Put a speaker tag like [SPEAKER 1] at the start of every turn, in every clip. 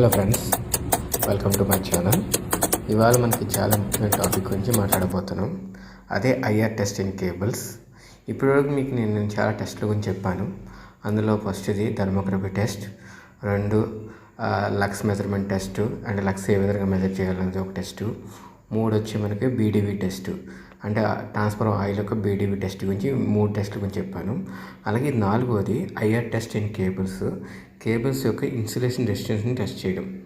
[SPEAKER 1] Hello friends welcome to my channel ఇవాళ మనకి చాలా ముఖ్యమైన టాపిక్ గురించి మాట్లాడబోతున్నాం. అదే ఐఆర్ టెస్టింగ్ కేబుల్స్ ఇప్పటివరకు మీకు నేను నేను చాలా టెస్ట్ల గురించి చెప్పాను. అందులో ఫస్ట్ది థర్మోగ్రఫీ టెస్ట్ రెండు lux measurement test and lux ఏ విధంగా మెజర్ చేయాలనేది ఒక టెస్ట్ మూడు వచ్చి మనకి బీడీవీ టెస్ట్ అంటే ట్రాన్స్ఫర్ ఆయిల్ యొక్క బీడీవీ టెస్ట్ గురించి మూడు టెస్ట్ల గురించి చెప్పాను. అలాగే నాలుగోది IR test in cables. Cables యొక్క ఇన్సులేషన్ రెసిస్టెన్స్ని టెస్ట్ చేయడం.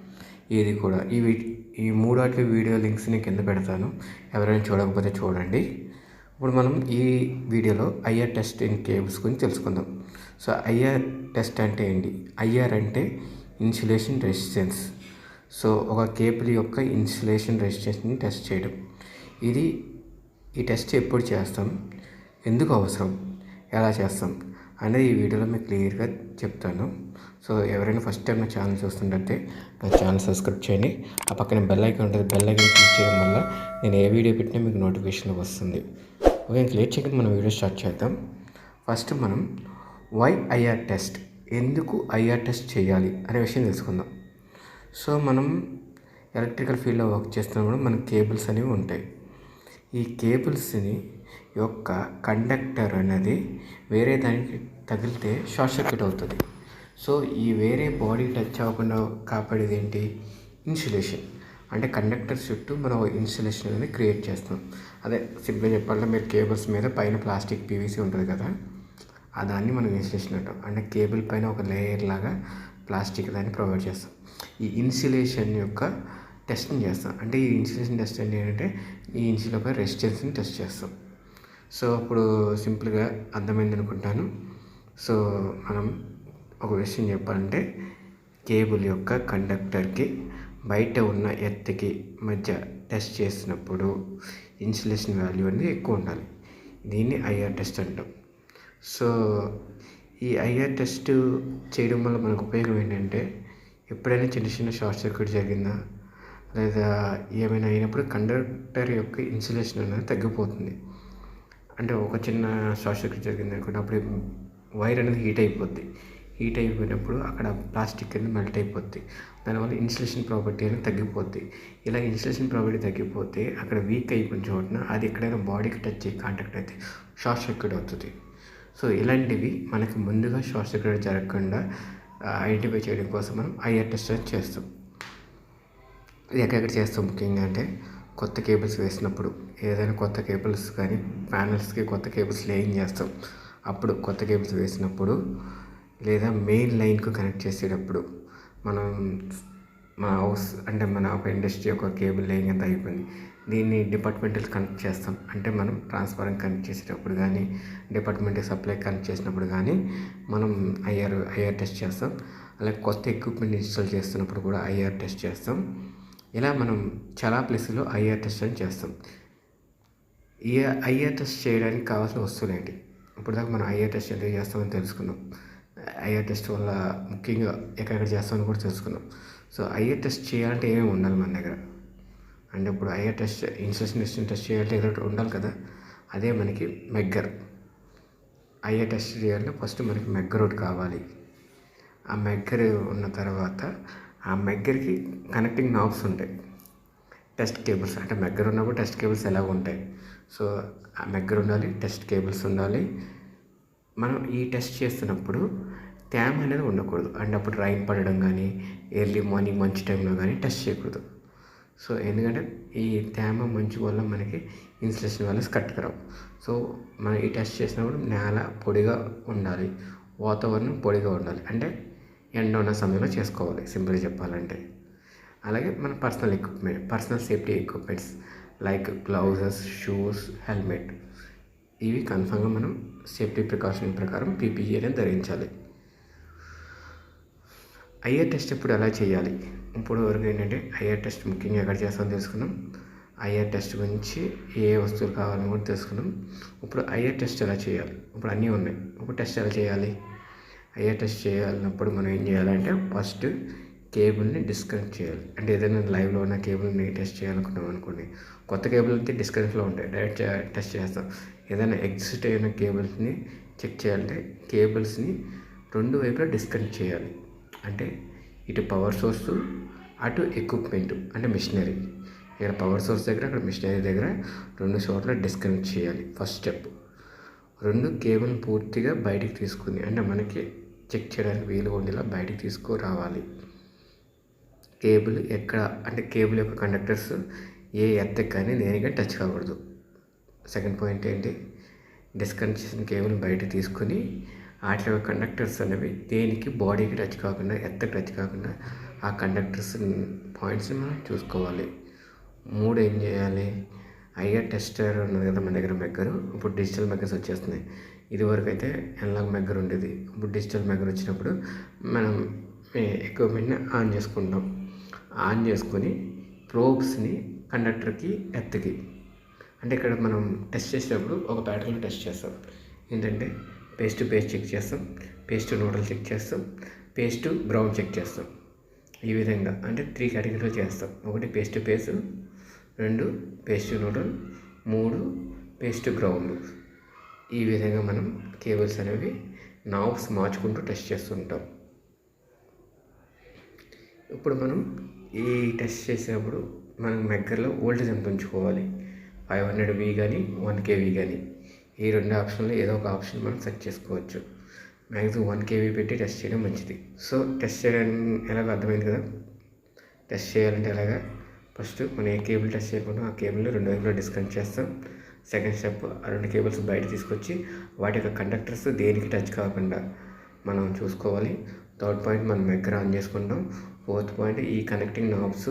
[SPEAKER 1] ఇది కూడా ఈ ఈ ఈ మూడాటి వీడియో లింక్స్ని కింద పెడతాను. ఎవరైనా చూడకపోతే చూడండి. ఇప్పుడు మనం ఈ వీడియోలో ఐఆర్ టెస్ట్ ఇన్ కేబుల్స్ గురించి తెలుసుకుందాం. సో ఐఆర్ టెస్ట్ అంటే ఏంటి? ఐఆర్ అంటే ఇన్సులేషన్ రెసిస్టెన్స్. సో ఒక కేబుల్ యొక్క ఇన్సులేషన్ రెసిస్టెన్స్ని టెస్ట్ చేయడం. ఇది ఈ టెస్ట్ ఎప్పుడు చేస్తాం? ఎందుకు అవసరం? ఎలా చేస్తాం? అనేది ఈ వీడియోలో మీకు క్లియర్గా చెప్తాను. సో ఎవరైనా ఫస్ట్ టైం నా ఛానల్ చూస్తుంటే నా ఛానల్ సబ్స్క్రైబ్ చేయండి. ఆ పక్కన బెల్ ఐకాన్ ఉంటుంది. బెల్ ఐకాన్ క్లిక్ చేయడం వల్ల నేను ఏ వీడియో పెట్టినా మీకు నోటిఫికేషన్ వస్తుంది. ఓకే క్లియర్ చేయకుండా మనం వీడియో స్టార్ట్ చేద్దాం. ఫస్ట్ మనం వై ఐఆర్ టెస్ట్? ఎందుకు ఐఆర్ టెస్ట్ చేయాలి అనే విషయం తెలుసుకుందాం. సో మనం ఎలక్ట్రికల్ ఫీల్డ్లో వర్క్ చేస్తున్నప్పుడు మనకు కేబుల్స్ అనేవి ఉంటాయి. ఈ కేబుల్స్ని యొక్క కండక్టర్ అనేది వేరే దానికి తగిలితే షార్ట్ సర్క్యూట్ అవుతుంది. సో ఈ వేరే బాడీ టచ్ అవ్వకుండా కాపాడేది ఏంటి? ఇన్సులేషన్. అంటే కండక్టర్ చుట్టూ మనం ఇన్సులేషన్ అనేది క్రియేట్ చేస్తాం. అదే సింపుల్గా చెప్పాలంటే మీరు కేబుల్స్ మీద పైన ప్లాస్టిక్ పీవీసీ ఉంటుంది కదా ఆ దాన్ని మనం ఇన్సులేషన్ అంటాం. అంటే కేబుల్ పైన ఒక లేయర్ లాగా ప్లాస్టిక్ దాన్ని ప్రొవైడ్ చేస్తాం. ఈ ఇన్సులేషన్ యొక్క టెస్టింగ్ చేస్తాం. అంటే ఈ ఇన్సులేషన్ టెస్ట్ అంటే ఏంటంటే ఈ ఇన్సులపై రెసిస్టెన్స్ని టెస్ట్ చేస్తాం. సో అప్పుడు సింపుల్గా అర్థమైంది అనుకుంటాను. సో మనం ఒక విషయం చెప్పాలంటే కేబుల్ యొక్క కండక్టర్కి బయట ఉన్న ఎత్తుకి మధ్య టెస్ట్ చేసినప్పుడు ఇన్సులేషన్ వాల్యూ అనేది ఎక్కువ ఉండాలి. దీన్ని ఐఆర్ టెస్ట్ అంటాం. సో ఈ ఐఆర్ టెస్ట్ చేయడం వల్ల మనకు ఉపయోగం ఏంటంటే ఎప్పుడైనా చిన్న చిన్న షార్ట్ సర్క్యూట్ జరిగిందా లేదా ఏమైనా అయినప్పుడు కండక్టర్ యొక్క ఇన్సులేషన్ అనేది తగ్గిపోతుంది. అంటే ఒక చిన్న షార్ట్ సర్క్యూట్ జరిగింది అనుకోండి అప్పుడు వైర్ అనేది హీట్ అయిపోద్ది. హీట్ అయిపోయినప్పుడు అక్కడ ప్లాస్టిక్ అనేది మెల్ట్ అయిపోద్ది. దానివల్ల ఇన్సులేషన్ ప్రాపర్టీ అనేది తగ్గిపోద్ది. ఇలా ఇన్సులేషన్ ప్రాపర్టీ తగ్గిపోతే అక్కడ వీక్ అయిపోయిన చోటన అది ఎక్కడైనా బాడీకి టచ్ అయ్యి కాంటాక్ట్ అయితే షార్ట్ సర్క్యూట్ అవుతుంది. సో ఇలాంటివి మనకి ముందుగా షార్ట్ సర్క్యూట్ జరగకుండా ఐడెంటిఫై చేయడం కోసం మనం ఐఆర్ టెస్ట్ చేస్తాం. ఎక్కడెక్కడ చేస్తాం ముఖ్యంగా అంటే కొత్త కేబుల్స్ వేసినప్పుడు ఏదైనా కొత్త కేబుల్స్ కానీ ప్యానల్స్కి కొత్త కేబుల్స్ లేయింగ్ చేస్తాం అప్పుడు కొత్త కేబుల్స్ వేసినప్పుడు లేదా మెయిన్ లైన్కు కనెక్ట్ చేసేటప్పుడు మనం మన హౌస్ అంటే మన ఒక ఇండస్ట్రీ యొక్క కేబుల్ లేయింగ్ అంతా అయిపోయింది. దీన్ని డిపార్ట్మెంటల్ కనెక్ట్ చేస్తాం. అంటే మనం ట్రాన్స్ఫారం కనెక్ట్ చేసేటప్పుడు కానీ డిపార్ట్మెంటల్ సప్లై కనెక్ట్ చేసినప్పుడు కానీ మనం ఐఆర్ ఐఆర్ టెస్ట్ చేస్తాం. అలాగే కొత్త ఎక్విప్మెంట్ ఇన్స్టాల్ చేస్తున్నప్పుడు కూడా ఐఆర్ టెస్ట్ చేస్తాం. ఇలా మనం చాలా ప్లేసుల్లో ఐఆర్ టెస్ట్ అని చేస్తాం. ఈ ఐఆర్ టెస్ట్ చేయడానికి కావాల్సిన వస్తువులు ఏంటి? ఇప్పుడు దాకా మనం ఐఆర్ టెస్ట్ ఎందుకు చేస్తామని తెలుసుకున్నాం. ఐఆర్ టెస్ట్ వల్ల ముఖ్యంగా ఎక్కడెక్కడ చేస్తామని కూడా తెలుసుకున్నాం. సో ఐఆర్ టెస్ట్ చేయాలంటే ఏమేమి ఉండాలి మన దగ్గర? అంటే ఇప్పుడు IR test insertion test test చేయాలంటే ఏదో ఒకటి ఉండాలి కదా? అదే మనకి మెగ్గర్ ఐఆర్ టెస్ట్ చేయాలంటే ఫస్ట్ మనకి మెగ్గర్ ఒకటి కావాలి. ఆ మెగ్గర్ ఉన్న తర్వాత ఆ మెగ్గర్కి కనెక్టింగ్ నాబ్స్ ఉంటాయి. టెస్ట్ కేబుల్స్ అంటే మెగ్గర్ ఉన్నప్పుడు టెస్ట్ కేబుల్స్ ఎలా ఉంటాయి. సో ఆ మెగ్గర్ ఉండాలి టెస్ట్ కేబుల్స్ ఉండాలి. మనం ఈ టెస్ట్ చేస్తున్నప్పుడు తేమ అనేది ఉండకూడదు. అండ్ అప్పుడు రైన్ పడడం కానీ ఎర్లీ మార్నింగ్ మంచి టైంలో కానీ టెస్ట్ చేయకూడదు. సో ఎందుకంటే ఈ తేమ మంచు వల్ల మనకి ఇన్సులేషన్ వల్ల కట్టుకురావు సో మనం ఈ టెస్ట్ చేసినప్పుడు నేల పొడిగా ఉండాలి. వాతావరణం పొడిగా ఉండాలి. అంటే ఎండ ఉన్న సమయంలో చేసుకోవాలి సింపుల్గా చెప్పాలంటే. అలాగే మన personal equipment personal safety equipments like gloves shoes helmet ఇవి కన్ఫామ్గా మనం సేఫ్టీ ప్రికాషన్ ప్రకారం పీపీఈ అనేది ధరించాలి. ఐఆర్ టెస్ట్ ఇప్పుడు ఎలా చేయాలి? ఇప్పుడు వరకు ఏంటంటే ఐఆర్ టెస్ట్ ముఖ్యంగా ఎక్కడ చేస్తామో తెలుసుకున్నాం. ఐఆర్ టెస్ట్ గురించి ఏ వస్తువులు కావాలని కూడా తెలుసుకున్నాం. ఇప్పుడు ఐఆర్ టెస్ట్ ఎలా చేయాలి? ఇప్పుడు అన్నీ ఉన్నాయి. ఇప్పుడు టెస్ట్ ఎలా చేయాలి? ఐఆర్ టెస్ట్ చేయాలన్నప్పుడు మనం ఏం చేయాలంటే ఫస్ట్ కేబుల్ని డిస్కనెక్ట్ చేయాలి. అంటే ఏదైనా లైవ్లో ఉన్న కేబుల్ని టెస్ట్ చేయాలనుకున్నాం అనుకోండి కొత్త కేబుల్ అయితే డిస్కనెక్ట్లో ఉంటాయి. డైరెక్ట్ టెస్ట్ చేస్తాం. ఏదైనా ఎగ్జిస్ట్ అయిన కేబుల్స్ని చెక్ చేయాలంటే కేబుల్స్ని రెండు వైపులా డిస్కనెక్ట్ చేయాలి. అంటే ఇటు పవర్ సోర్సు అటు ఎక్విప్మెంట్ అంటే మిషనరీ ఇక్కడ పవర్ సోర్స్ దగ్గర అక్కడ మిషనరీ దగ్గర రెండు చోట్ల డిస్కనెక్ట్ చేయాలి. ఫస్ట్ స్టెప్ రెండు కేబుల్ పూర్తిగా బయటికి తీసుకుంది అంటే మనకి చెక్ చేయడానికి వీలు ఉండేలా బయటికి తీసుకురావాలి. కేబుల్ ఎక్కడ అంటే కేబుల్ యొక్క కండక్టర్స్ ఏ ఎత్తకి కానీ దేనిగా టచ్ కాకూడదు. సెకండ్ పాయింట్ ఏంటి? డిస్కనెక్ట్ చేసిన కేబుల్ని బయట తీసుకొని వాటి యొక్క కండక్టర్స్ అనేవి దేనికి బాడీకి టచ్ కాకుండా ఎత్తకి టచ్ కాకుండా ఆ కండక్టర్స్ పాయింట్స్ని మనం చూసుకోవాలి. మూడు ఏం చేయాలి? ఐఆర్ టెస్టర్ ఉన్నది కదా మన దగ్గర మెగ్గరు. ఇప్పుడు డిజిటల్ మెగ్గర్స్ వచ్చేస్తున్నాయి. ఇదివరకు అయితే ఎన్లాగ్ మెగ్గర్ ఉండేది. ఇప్పుడు డిజిటల్ మెగ్గర్ వచ్చినప్పుడు మనం ఎక్విప్మెంట్ని ఆన్ చేసుకుంటాం. ఆన్ చేసుకొని ప్రోబ్స్ని కండక్టర్కి ఎత్తుకి అంటే ఇక్కడ మనం టెస్ట్ చేసేటప్పుడు ఒక ప్యాటర్న్ టెస్ట్ చేస్తాం. ఏంటంటే పేస్ట్ పేస్ట్ చెక్ చేస్తాం. పేస్ట్ నూడల్ చెక్ చేస్తాం. పేస్ట్ బ్రౌన్ చెక్ చేస్తాం. ఈ విధంగా అంటే త్రీ కేటగిరీలో చేస్తాం. ఒకటి పేస్ట్ టు పేస్ట్ రెండు పేస్ట్ నూడల్ మూడు పేస్ట్ బ్రౌన్ ఈ విధంగా మనం కేబుల్స్ అనేవి నాబ్స్ మార్చుకుంటూ టెస్ట్ చేస్తుంటాం ఇప్పుడు మనం ఈ టెస్ట్ చేసేటప్పుడు మనం మెగ్గర్లో ఓల్టేజ్ ఎంత ఉంచుకోవాలి? ఫైవ్ హండ్రెడ్ వి కానీ వన్ కేవీ కానీ ఈ రెండు ఆప్షన్లో ఏదో ఒక ఆప్షన్ మనం సెట్ చేసుకోవచ్చు. మ్యాక్సిమం వన్ కేవీ పెట్టి టెస్ట్ చేయడం మంచిది. సో టెస్ట్ చేయడం ఎలాగో అర్థమైంది కదా? టెస్ట్ చేయాలంటే ఎలాగా? ఫస్ట్ మనం ఏ కేబుల్ టెస్ట్ చేయకుండా ఆ కేబుల్ని రెండు వైపులో డిస్కనెక్ట్ చేస్తాం. సెకండ్ స్టెప్ ఆ రెండు కేబుల్స్ బయట తీసుకొచ్చి వాటి యొక్క కండక్టర్స్ దేనికి టచ్ కాకుండా మనం చూసుకోవాలి. థర్డ్ పాయింట్ మనం మెగ్గర్ ఆన్ చేసుకుంటాం ఫోర్త్ పాయింట్ ఈ కనెక్టింగ్ నాబ్స్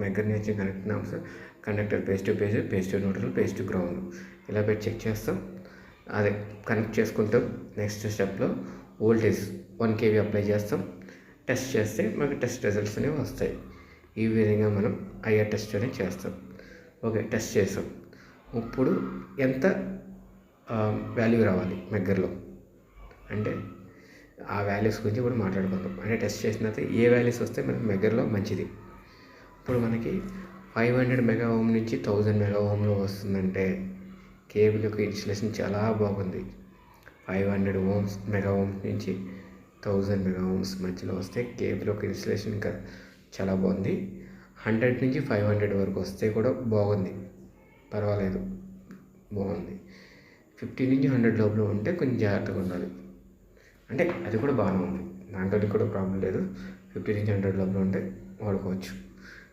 [SPEAKER 1] మెగ్గర్ నుంచి connecting knobs conductor phase to phase phase to neutral phase to ground. ఇలా పెట్టి చెక్ చేస్తాం. అదే కనెక్ట్ చేసుకుంటాం. నెక్స్ట్ స్టెప్లో వోల్టేజ్ వన్ కేవీ అప్లై చేస్తాం. టెస్ట్ చేస్తే మనకి టెస్ట్ రిజల్ట్స్ అనేవి వస్తాయి. ఈ విధంగా మనం ఐఆర్ టెస్ట్ అనేది చేస్తాం. ఓకే టెస్ట్ చేస్తాం ఇప్పుడు ఎంత వాల్యూ రావాలి మెగ్గర్లో అంటే ఆ వాల్యూస్ గురించి ఇప్పుడు మాట్లాడుకుందాం. అంటే టెస్ట్ చేసిన తర్వాత ఏ వాల్యూస్ వస్తే మనకి మెగ్గర్లో మంచిది? ఇప్పుడు మనకి ఫైవ్ హండ్రెడ్ మెగా ఓమ్ నుంచి థౌజండ్ మెగా ఓమ్లో వస్తుందంటే కేబుల్ యొక్క ఇన్స్టలేషన్ చాలా బాగుంది. Five hundred ohms mega ohms నుంచి థౌజండ్ మెగా ఓమ్స్ మధ్యలో వస్తే కేబుల్ యొక్క ఇన్స్టలేషన్ ఇంకా చాలా బాగుంది. హండ్రెడ్ నుంచి ఫైవ్ హండ్రెడ్ వరకు వస్తే కూడా బాగుంది. పర్వాలేదు. బాగుంది. ఫిఫ్టీ నుంచి హండ్రెడ్ లోపల ఉంటే కొంచెం జాగ్రత్తగా ఉండాలి. అంటే అది కూడా బాగానే ఉంది. దాంట్లో కూడా ప్రాబ్లం లేదు. ఫిఫ్టీ నుంచి హండ్రెడ్ లోపల ఉంటే వాడుకోవచ్చు.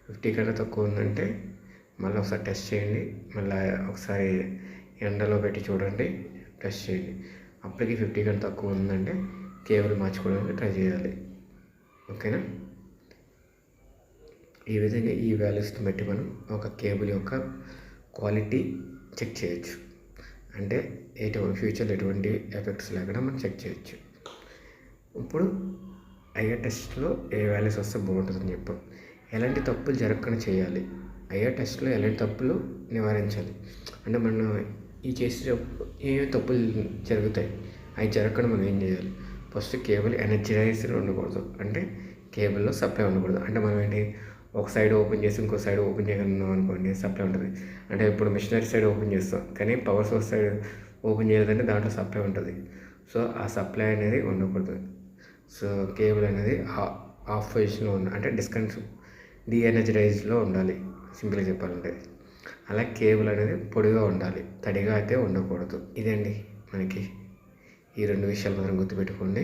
[SPEAKER 1] ఫిఫ్టీ కన్నా తక్కువ ఉందంటే మళ్ళీ ఒకసారి టెస్ట్ చేయండి. మళ్ళీ ఒకసారి ఎండలో పెట్టి చూడండి. టెస్ట్ చేయండి. అప్పటికి ఫిఫ్టీ కన్నా తక్కువ ఉందంటే కేబుల్ మార్చుకోవడానికి ట్రై చేయాలి. ఓకేనా? ఈ విధంగా ఈ వాల్యూస్ని బట్టి మనం ఒక కేబుల్ యొక్క క్వాలిటీ చెక్ చేయొచ్చు. అంటే ఎటువంటి ఫ్యూచర్లో ఎటువంటి ఎఫెక్ట్స్ లేకుండా మనం చెక్ చేయొచ్చు. ఇప్పుడు ఐఆర్ టెస్ట్లో ఏ వాల్యూస్ వస్తే బాగుంటుందని చెప్పాం. ఎలాంటి తప్పులు జరగకుండా చేయాలి. ఐఆర్ టెస్ట్లో ఎలాంటి తప్పులు నివారించాలి. అంటే మనం ఈ చేసేటప్పుడు ఏమేమి తప్పులు జరుగుతాయి అవి జరగకుండా మనం ఏం చేయాలి? ఫస్ట్ కేబుల్ ఎనర్జైజ్డ్ ఉండకూడదు. అంటే కేబుల్లో సప్లై ఉండకూడదు. అంటే మనం ఏంటి? ఒక సైడ్ ఓపెన్ చేసి ఇంకో సైడ్ ఓపెన్ చేయగలుగుతున్నాం అనుకోండి సప్లై ఉంటుంది. అంటే ఇప్పుడు మిషనరీ సైడ్ ఓపెన్ చేస్తాం కానీ పవర్ సోర్స్ సైడ్ ఓపెన్ చేయలేదంటే దాంట్లో సప్లై ఉంటుంది. సో ఆ సప్లై అనేది ఉండకూడదు. సో కేబుల్ అనేది ఆఫ్ పొజిషన్లో ఉన్న అంటే డిస్కనెక్ట్ డీఎనర్జరైజ్లో ఉండాలి సింపుల్గా చెప్పాలంటే. అలా కేబుల్ అనేది పొడిగా ఉండాలి తడిగా అయితే ఉండకూడదు. ఇదండి మనకి ఈ రెండు విషయాలు మాత్రం గుర్తుపెట్టుకోండి.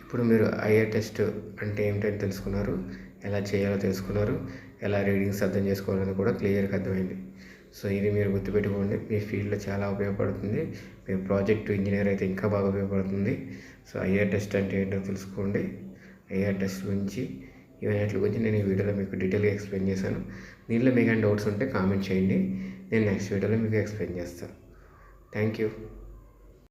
[SPEAKER 1] ఇప్పుడు మీరు ఐఆర్ టెస్ట్ అంటే ఏమిటని తెలుసుకున్నారు. ఎలా చేయాలో తెలుసుకున్నారు ఎలా రీడింగ్స్ అర్థం చేసుకోవాలని కూడా క్లియర్గా అర్థమైంది. సో ఇది మీరు గుర్తుపెట్టుకోండి మీ ఫీల్డ్లో చాలా ఉపయోగపడుతుంది మీ ప్రాజెక్ట్ ఇంజనీర్ అయితే ఇంకా బాగా ఉపయోగపడుతుంది. సో ఐఆర్ టెస్ట్ అంటే ఏంటో తెలుసుకోండి. ఐఆర్ టెస్ట్ గురించి ఇవన్నీ గురించి నేను ఈ వీడియోలో మీకు డీటెయిల్గా ఎక్స్ప్లెయిన్ చేశాను. దీనిలో మీకు డౌట్స్ ఉంటే కామెంట్ చేయండి నేను నెక్స్ట్ వీడియోలో మీకు ఎక్స్ప్లెయిన్ చేస్తాను. Thank you.